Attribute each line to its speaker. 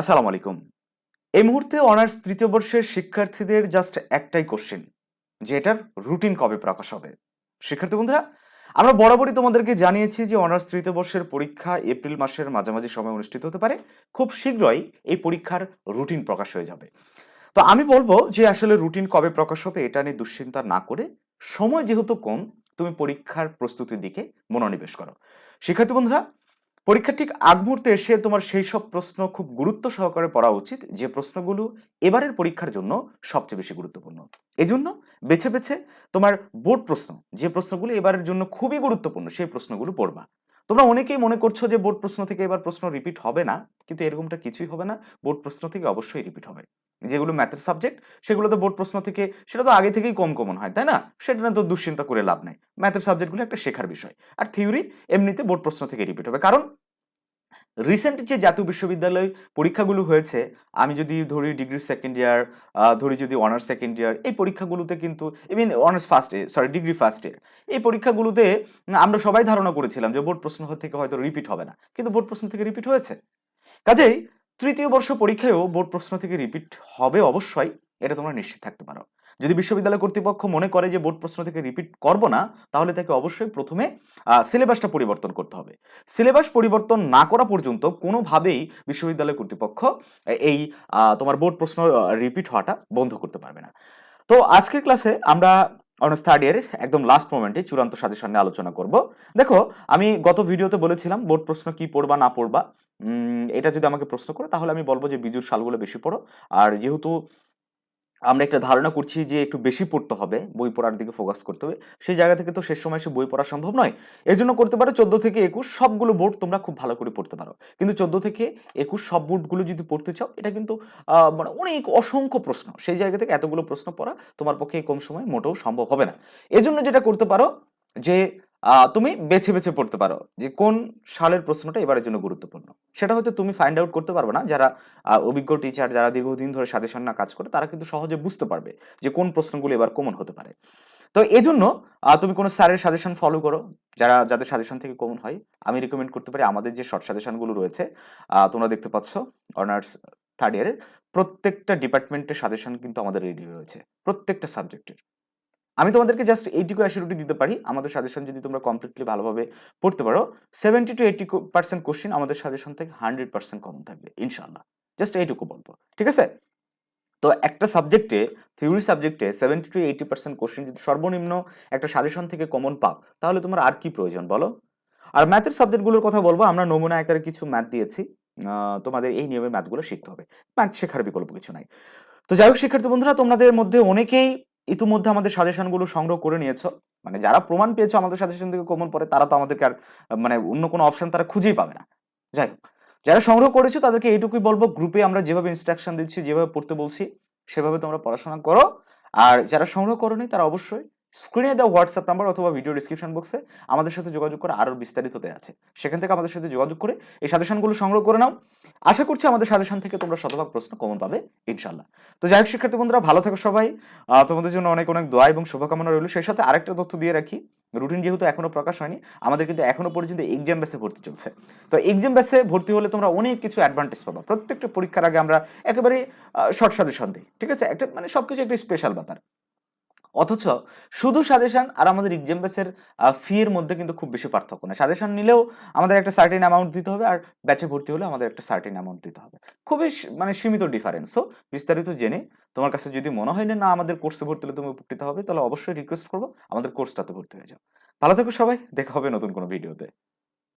Speaker 1: আসসালামু আলাইকুম। এই মুহূর্তে অনার্স তৃতীয় বর্ষের শিক্ষার্থীদের জাস্ট একটাই কোশ্চেন যে এটার রুটিন কবে প্রকাশ হবে? শিক্ষার্থী বন্ধুরা, আমরা বরাবরই তোমাদেরকে জানিয়েছি যে অনার্স তৃতীয় বর্ষের পরীক্ষা এপ্রিল মাসের মাঝামাঝি সময় অনুষ্ঠিত হতে পারে। খুব শীঘ্রই এই পরীক্ষার রুটিন প্রকাশ হয়ে যাবে। তো আমি বলব যে আসলে রুটিন কবে প্রকাশ হবে এটা নিয়ে দুশ্চিন্তা না করে সময় যেহেতু কম, তুমি পরীক্ষার প্রস্তুতির দিকে মনোনিবেশ করো। শিক্ষার্থী বন্ধুরা পরীক্ষার ঠিক আগ মুহূর্তে এসে তোমার সেই সব প্রশ্ন খুব গুরুত্ব সহকারে পড়া উচিত, যে প্রশ্নগুলো এবারের পরীক্ষার জন্য সবচেয়ে বেশি গুরুত্বপূর্ণ। এজন্য বেছে বেছে তোমার বোর্ড প্রশ্ন, যে প্রশ্নগুলো এবারের জন্য খুবই গুরুত্বপূর্ণ, সেই প্রশ্নগুলো পড়বা। তোমরা অনেকেই মনে করছ যে বোর্ড প্রশ্ন থেকে এবার প্রশ্ন রিপিট হবে না, কিন্তু এরকমটা কিছুই হবে না। বোর্ড প্রশ্ন থেকে অবশ্যই রিপিট হবে। যেগুলো ম্যাথের সাবজেক্ট সেগুলো তো বোর্ড প্রশ্ন থেকে, সেটা তো আগে থেকেই কম কমন হয়, তাই না? সেটা না তো দুশ্চিন্তা করে লাভ নাই। ম্যাথের সাবজেক্টগুলো একটা শেখার বিষয়। আর থিওরি এমনিতে বোর্ড প্রশ্ন থেকে রিপিট হবে। কারণ রিসেন্ট যে জাতীয় বিশ্ববিদ্যালয় পরীক্ষাগুলো হয়েছে, আমি যদি ধরি ডিগ্রি সেকেন্ড ইয়ার ধরি যদি অনার্স সেকেন্ড ইয়ার এই পরীক্ষাগুলোতে কিন্তু I mean honours first year sorry degree first year এই পরীক্ষাগুলোতে আমরা সবাই ধারণা করেছিলাম যে বোর্ড প্রশ্ন থেকে হয়তো রিপিট হবে না। কিন্তু বোর্ড প্রশ্ন থেকে রিপিট হয়েছে। কাজেই তৃতীয় বর্ষ পরীক্ষায়ও বোর্ড প্রশ্ন থেকে রিপিট হবে অবশ্যই, এটা তোমরা নিশ্চিত থাকতে পারো। যদি বিশ্ববিদ্যালয় কর্তৃপক্ষ মনে করে যে বোর্ড প্রশ্ন থেকে রিপিট করব না, তাহলে তাকে অবশ্যই প্রথমে সিলেবাসটা পরিবর্তন করতে হবে। সিলেবাস পরিবর্তন না করা পর্যন্ত কোনোভাবেই বিশ্ববিদ্যালয় কর্তৃপক্ষ এই তোমার বোর্ড প্রশ্ন রিপিট হওয়াটা বন্ধ করতে পারবে না। তো আজকের ক্লাসে আমরা অনার্স থার্ড ইয়ারের একদম লাস্ট মোমেন্টে চূড়ান্ত সাজেশন নিয়ে আলোচনা করব। দেখো, আমি গত ভিডিওতে বলেছিলাম বোর্ড প্রশ্ন কি পড়বা না পড়বা। এটা যদি আমাকে প্রশ্ন করে, তাহলে আমি বলব যে বিজুর সালগুলো বেশি পড়ো। আর যেহেতু আমরা একটা ধারণা করছি যে একটু বেশি পড়তে হবে, বই পড়ার দিকে ফোকাস করতে হবে, সেই জায়গা থেকে তো শেষ সময় সে বই পড়া সম্ভব নয়। এর জন্য করতে পারো চোদ্দ থেকে একুশ সবগুলো বোর্ড তোমরা খুব ভালো করে পড়তে পারো। কিন্তু চোদ্দ থেকে একুশ সব বোর্ডগুলো যদি পড়তে চাও, এটা কিন্তু মানে অনেক অসংখ্য প্রশ্ন। সেই জায়গা থেকে এতগুলো প্রশ্ন পড়া তোমার পক্ষে কম সময় মোটেও সম্ভব হবে না। এজন্য যেটা করতে পারো যে তুমি বেছে বেছে পড়তে পারো যে কোন সালের প্রশ্নটা এবারের জন্য গুরুত্বপূর্ণ। সেটা হয়তো তুমি ফাইন্ড আউট করতে পারবে না, যারা অভিজ্ঞ টিচার যারা দীর্ঘদিন ধরে সাজেশন না কাজ করে, তারা কিন্তু সহজে বুঝতে পারবে যে কোন প্রশ্নগুলো এবার কমন হতে পারে। তো এই জন্য তুমি কোনো স্যারের সাজেশন ফলো করো, যারা, যাদের সাজেশন থেকে কমন হয়। আমি রিকমেন্ড করতে পারি আমাদের যে শর্ট সাজেশনগুলো রয়েছে তোমরা দেখতে পাচ্ছ অনার্স থার্ড ইয়ারের প্রত্যেকটা ডিপার্টমেন্টের সাজেশন কিন্তু আমাদের রেডি রয়েছে, প্রত্যেকটা সাবজেক্টের আমি তোমাদেরকে জাস্ট এইটুকু অ্যাসিউরিটি দিতে পারি। আমাদের সাজেশন যদি তোমরা কমপ্লিটলি ভালোভাবে পড়তে পারো seventy to eighty percent question আমাদের সাজেশন থেকে হান্ড্রেড পার্সেন্ট কমন থাকবে ইনশাল্লাহ জাস্ট এইটুকু বলব, ঠিক আছে? তো একটা সাবজেক্টে থিওরি সাবজেক্টে seventy to eighty percent question যদি সর্বনিম্ন একটা সাজেশন থেকে কমন পাও, তাহলে তোমার আর কি প্রয়োজন বলো? আর ম্যাথের সাবজেক্টগুলোর কথা বলব, আমরা নমুনা আকারে কিছু ম্যাথ দিয়েছি তোমাদের এই নিয়মে ম্যাথগুলো শিখতে হবে। ম্যাথ শেখার বিকল্প কিছু নাই। তো যাই হোক, শিক্ষার্থী বন্ধুরা, তোমাদের মধ্যে অনেকেই ইতিমধ্যে আমাদের সাজেশনগুলো সংগ্রহ করে নিয়েছো। মানে যারা প্রমাণ পেয়েছ আমাদের সাজেশন থেকে কমন পরে তারা তো আমাদেরকে আর মানে অন্য কোনো অপশান তারা খুঁজেই পাবে না। যাই হোক, যারা সংগ্রহ করেছ তাদেরকে এইটুকুই বলব, গ্রুপে আমরা যেভাবে ইনস্ট্রাকশন দিচ্ছি, যেভাবে পড়তে বলছি, সেভাবে তোমরা পড়াশোনা করো। আর যারা সংগ্রহ করো তারা অবশ্যই স্ক্রিনে দেওয়া হোয়াটসঅ্যাপ নাম্বার অথবা ভিডিও ডিসক্রিপশন বক্সে আমাদের সাথে যোগাযোগ করে আরও বিস্তারিত দেওয়া আছে। সেখান থেকে আমাদের সাথে যোগাযোগ করে এই সাজেশনগুলো সংগ্রহ করে নাও। আশা করছি আমাদের সাজেশন থেকে তোমরা শতভাগ প্রশ্ন কমন পাবে ইনশাল্লাহ তো যাই হোক, শিক্ষার্থী বন্ধুরা, ভালো থাকো সবাই। তোমাদের জন্য অনেক অনেক দোয়া এবং শুভকামনা রইল। সেই সাথে আরেকটা তথ্য দিয়ে রাখি রুটিন যেহেতু এখনও প্রকাশ হয়নি, আমাদের কিন্তু এখনও পর্যন্ত এক্সাম বেসে ভর্তি চলছে। তো এক্সাম বেসে ভর্তি হলে তোমরা অনেক কিছু অ্যাডভান্টেজ পাবা। প্রত্যেকটা পরীক্ষার আগে আমরা একেবারে শর্ট সাজেশন দিই, ঠিক আছে? একটা মানে সবকিছু একটা স্পেশাল ব্যাপার। অথচ শুধু সাজেশন আর আমাদের এক্সাম বেসের ফি এর মধ্যে কিন্তু খুব বেশি পার্থক্য না সাজেশন নিলেও আমাদের একটা সার্টেন অ্যামাউন্ট দিতে হবে আর ব্যাচে ভর্তি হলে আমাদের একটা সার্টেন অ্যামাউন্ট দিতে হবে। খুবই মানে সীমিত ডিফারেন্স সো বিস্তারিত জেনে তোমার কাছে যদি মনে হয় না, আমাদের কোর্সে ভর্তি হলে তুমি উপকৃত হবে, তাহলে অবশ্যই রিকোয়েস্ট করব, আমাদের কোর্সটাতে ভর্তি হয়ে যাও। ভালো থেকো সবাই, দেখা হবে নতুন কোনো ভিডিওতে